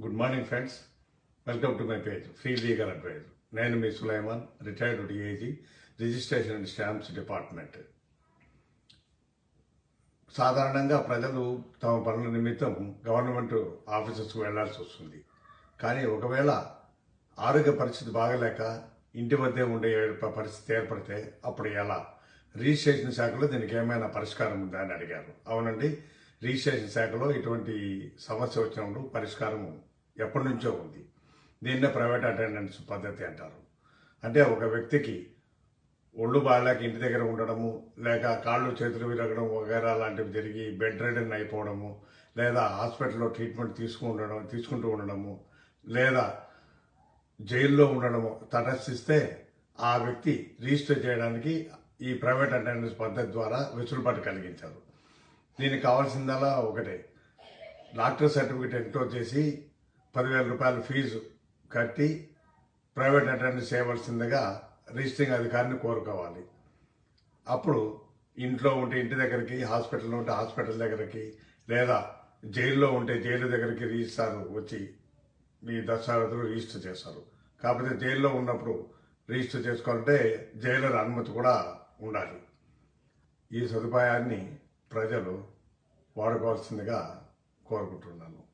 Good morning friends welcome to my page free legal adviser నేను మీ Sulaiman retired DIG registration and stamps department సాధారణంగా ప్రజలు తమ పనుల నిమిత్తం గవర్నమెంట్ ఆఫీసెస్కు వెళ్ళాల్సి వస్తుంది. కానీ ఒకవేళ ఆరోగ్య పరిస్థితి బాగలేక ఇంటి వద్దే ఉండే పరిస్థితి ఏర్పడితే అప్పుడు ఎలా? రిజిస్ట్రేషన్ శాఖలో దీనికి ఏమైనా పరిష్కారం ఉందా అని అడిగారు. అవునండి. రిజిస్ట్రేషన్ శాఖలో ఇటువంటి సమస్య వచ్చినప్పుడు పరిష్కారం ఎప్పటి నుంచో ఉంది. దీన్నే ప్రైవేట్ అటెండెన్స్ పద్ధతి అంటారు. అంటే ఒక వ్యక్తికి ఒళ్ళు బాగాలేక ఇంటి దగ్గర ఉండడము లేక కాళ్ళు చేతులు విరగడం వగైరా లాంటివి జరిగి బెడ్ రెడన్ అయిపోవడము లేదా హాస్పిటల్లో ట్రీట్మెంట్ తీసుకుండడం తీసుకుంటూ ఉండడము లేదా జైల్లో ఉండడము తటస్థిస్తే ఆ వ్యక్తి రిజిస్టర్ చేయడానికి ఈ ప్రైవేట్ అటెండెన్స్ పద్ధతి ద్వారా వెసులుబాటు కలిగించారు. దీనికి కావాల్సిందల్లా ఒకటే. డాక్టర్ సర్టిఫికేట్ ఎంటో చేసి పదివేల రూపాయల ఫీజు కట్టి ప్రైవేట్ అటెండెన్స్ చేయవలసిందిగా రిజిస్టరింగ్ అధికారిని కోరుకోవాలి. అప్పుడు ఇంట్లో ఉంటే ఇంటి దగ్గరికి హాస్పిటల్లో ఉంటే హాస్పిటల్ దగ్గరికి లేదా జైల్లో ఉంటే జైలు దగ్గరికి రిజిస్టర్ వచ్చి మీ దస్తావేజులు రిజిస్టర్ చేస్తారు. కాకపోతే జైల్లో ఉన్నప్పుడు రిజిస్టర్ చేసుకోవాలంటే జైలర్ అనుమతి కూడా ఉండాలి. ఈ సదుపాయాన్ని ప్రజలు వాడుకోవాల్సిందిగా కోరుకుంటున్నాను.